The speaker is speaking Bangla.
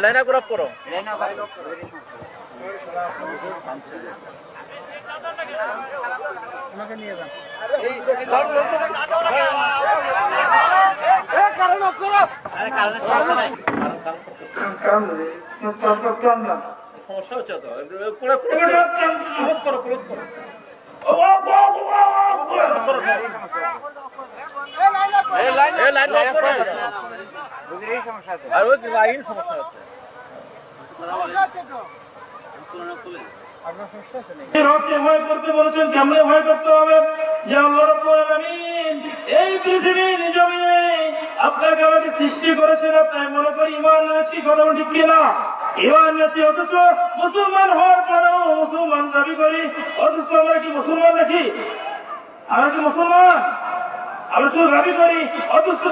লাইনা সমস্যা ক্লোজ করো করো এই লাইন লাইন লক করো আর ওই লাইন সমস্যা হচ্ছে হককে ভয় করতে বলেছেন কেমনে ভয় করতে হবে? যে আল্লাহ এই পৃথিবীর জমিনে আপনাকে আমাকে সৃষ্টি করেছেন আপনার মনে করি ইমান এনেছি কথা ঠিক কিনা? ইমান এনেছি অথচ মুসলমান হওয়ার পরেও মুসলমান দাবি করি অথচ আমরা কি মুসলমান নাকি? আমরা কি মুসলমান? আমরা শুধু দাবি করি অথচ